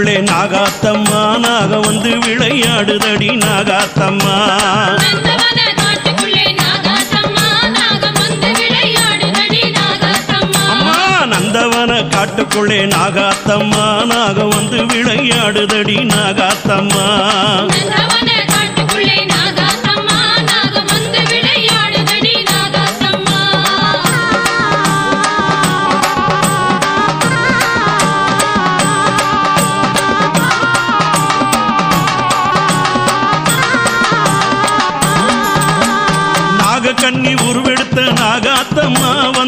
காட்டுக்குள்ளே நாகாத்தம்மா நாக வந்து விளையாடுதடி நாகாத்தம்மா. நந்தவன காட்டுக்குள்ளே நாகாத்தம்மா நாக வந்து விளையாடுதடி நாகாத்தம்மா.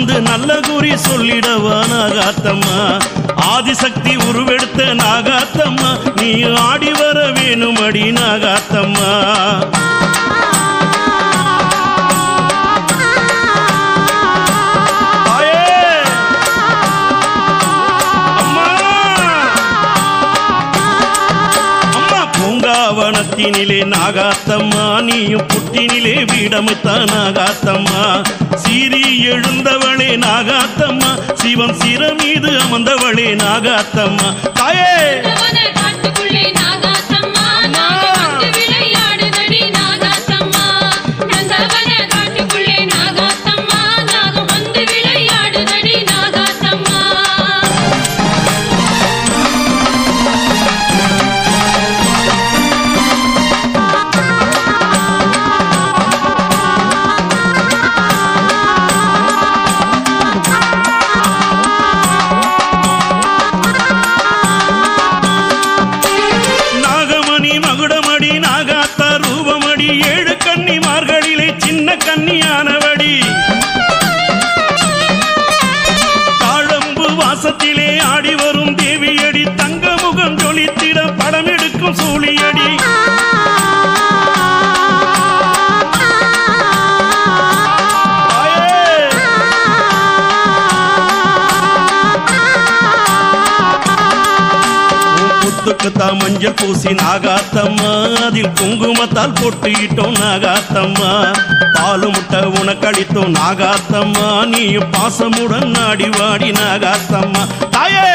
வந்து நல்ல குறி சொல்லிடவா நாகாத்தம்மா? ஆதிசக்தி உருவெடுத்த நாகாத்தம்மா. நீ ஆடி வர வேணும் அடி நாகாத்தம்மா. பூங்காவனத்தினிலே நாகாத்தம்மா நீயும் புட்டினிலே வீடமைத்தான் நாகாத்தம்மா சீரி எழுந்தவளே நாகாத்தம்மா சிவன் சிறமீது அமர்ந்தவளே நாகாத்தம்மா. தாயே! சூழியடி மஞ்சள் பூசி நாகாத்தம்மா. அதில் குங்குமத்தால் பொட்டுயிட்டோம் நாகாத்தம்மா. பாலு முட்டை உனக்களித்தோம் நாகாத்தம்மா. நீ பாசமுடன் நாடி வாடி நாகாத்தம்மா. தாயே!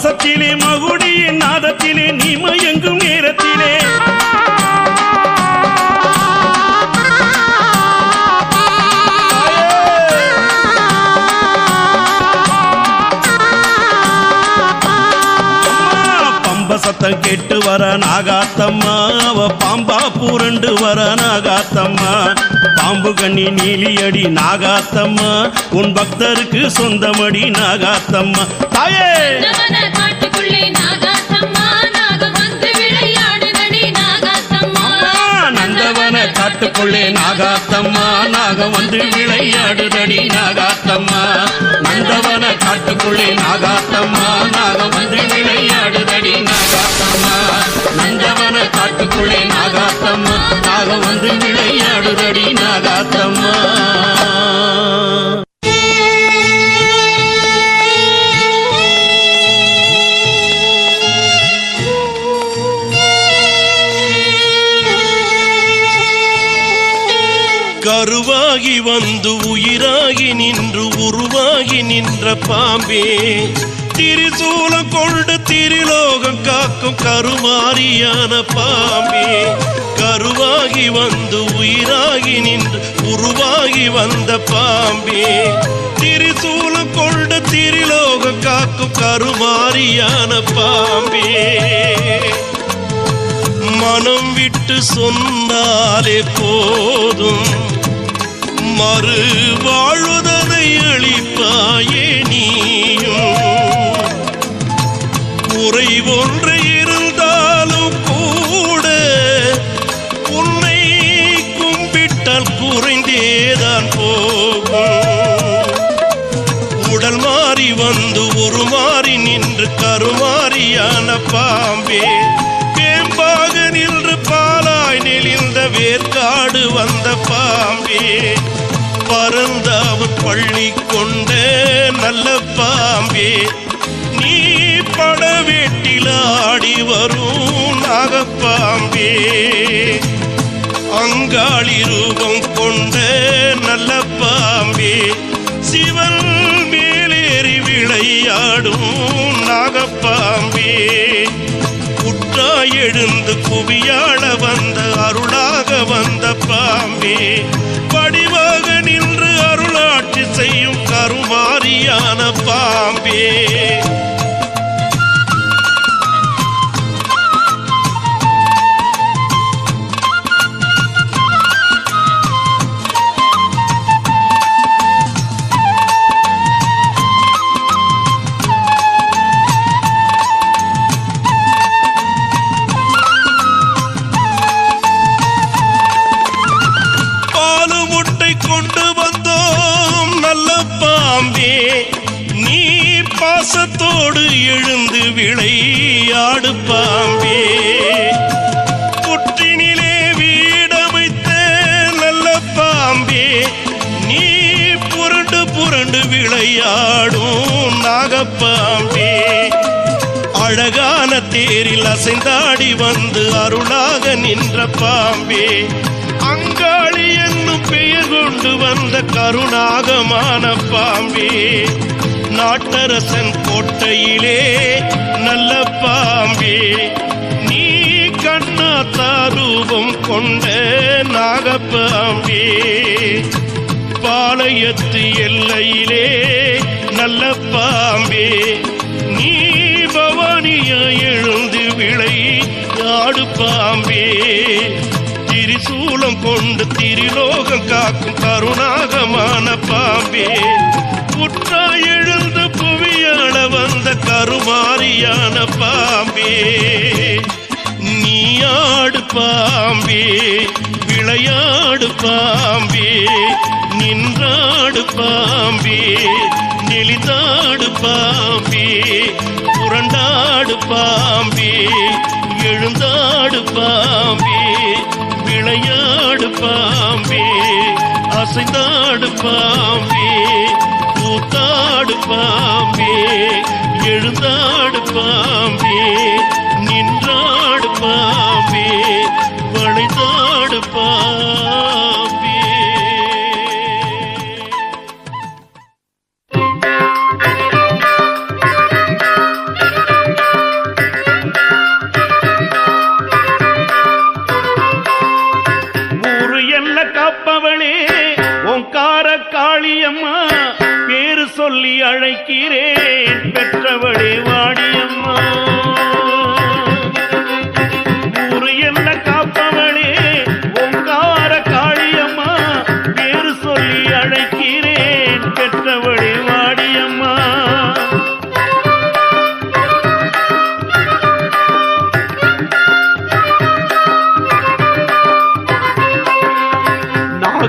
குங்குமத்தின் மகு சத்தம் கேட்டு வர நாகாத்தம்மா. அவ பாம்பா பூரண்டு வர நாகாத்தம்மா. பாம்பு கண்ணி நீலியடி நாகாத்தம்மா. உன் பக்தருக்கு சொந்தமடி நாகாத்தம்மா. தாயே! நந்தவன காட்டுக்குள்ளே நாகாத்தம்மா. நாகம் வந்து விளையாடுதடி நாகாத்தம்மா. நந்தவன காட்டுக்குள்ளே நாகாத்தம்மா. நாகம் வந்து விளையாடுதடி நாகாத்தம்மா காட்டுக்குள்ளே நாகாத்தம்மா. நாகம் வந்து விளையாடுதடி நாகாத்தம்மா. கருவாகி வந்து உயிராகி நின்று உருவாகி நின்ற பாம்பே. திரிசூலம் கொண்டு திரிலோகம் காக்கும் கருமாரியான பாம்பே. கருவாகி வந்து உயிராகி நின்று உருவாகி வந்த பாம்பே. திரிசூலம் கொண்டு திரிலோகம் காக்கும் கருமாரியான பாம்பே. மனம் விட்டு சொன்னாலே போதும். மறு வாழ்வதை அளிப்பாயே நீயும். குறை ஒன்று இருந்தாலும் கூட உன்னை கும்பிட்டால் குறைந்தேதான் போகும். உடல் மாறி வந்து ஒரு மாறி நின்று கருமாறியான பாம்பே. வேம்பாக நின்று பாலாய் நெளிந்த வேர்காடு வந்த பாம்பே. பறந்தாவு பள்ளி கொண்ட நல்ல பாம்பே. நீ படவேட்டில் ஆடி வரும் நாகப்பாம்பே. அங்காளி ரூபம் கொண்ட நல்ல பாம்பே. சிவன் மேலேறி விளையாடும் நாகப்பாம்பே. குற்றா எழுந்து குவியாள வந்த அருளாக வந்த பாம்பே. படிவாக நின்று அருளாட்சி செய்யும் கருமாரியான பாம்பே. விளையாடு பாம்பே. புற்றினிலே வீடமைத்த நல்ல பாம்பே. நீ புரண்டு புரண்டு விளையாடும் நாகப்பாம்பே. அழகான தேரில் அசைந்தாடி வந்து அருளாக நின்ற பாம்பே. அங்காளி என்னும் பெயர் கொண்டு வந்த கருணாகமான பாம்பே. நாட்டரசன் கோட்டையிலே நல்ல பாம்பே. நீ கண்ணா தாரூபம் கொண்ட நாகப்பாம்பே. பாளையத்து எல்லையிலே நல்ல பாம்பே. நீ பவானிய எழுந்து விளை ஆடு பாம்பே. திரிசூலம் கொண்டு திரிலோகம் காக்கும் கருணாகமான பாம்பே. புற்றா எழுந்து புவியாள வந்த கருமாரியான பாம்பே. நீ ஆடு பாம்பே விளையாடு பாம்பே நின்றாடு பாம்பே நெளிதாடு பாம்பே புரண்டாடு பாம்பே எழுந்தாடு பாம்பே விளையாடு பாம்பே அசைந்தாடு பாம்பே. கூத்தாடு பாம்பே எழுந்தாடு பாம்பே நின்றாடு பாம்பே வளைந்தாடு பாம்பே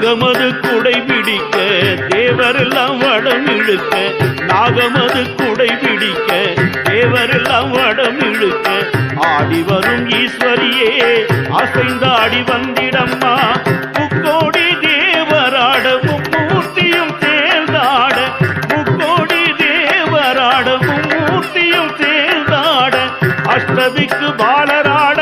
நாகமது குடை பிடிக்க தேவரெல்லாம் வடம் இழுக்க நாகமது குடை பிடிக்க தேவரெல்லாம் வடம் இழுக்க ஆடி வரும் ஈஸ்வரியே அசைந்தாடி வந்திடம்மா. முக்கோடி தேவராட மும்மூர்த்தியும் சேர்ந்தாட முக்கோடி தேவராட மும்மூர்த்தியும் சேர்ந்தாட அஷ்டதிக்கு பாலராட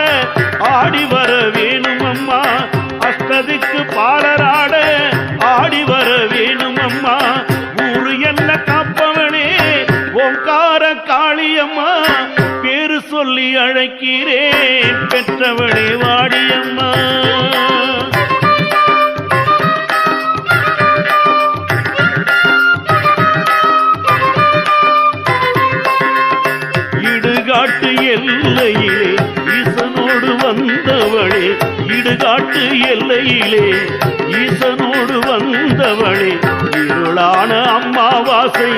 அழைக்கிறேன் பெற்றவளே வாடியம்மா. இடுகாட்டு எல்லையிலே ஈசனோடு வந்தவளே இடுகாட்டு எல்லையிலே ஈசனோடு வந்தவளே இருளான அம்மாவாசை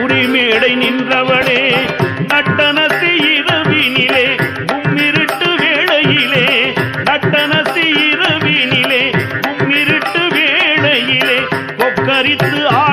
உரிமேடை நின்றவளே நட்டனசி இரவினிலே பறித்து ஆ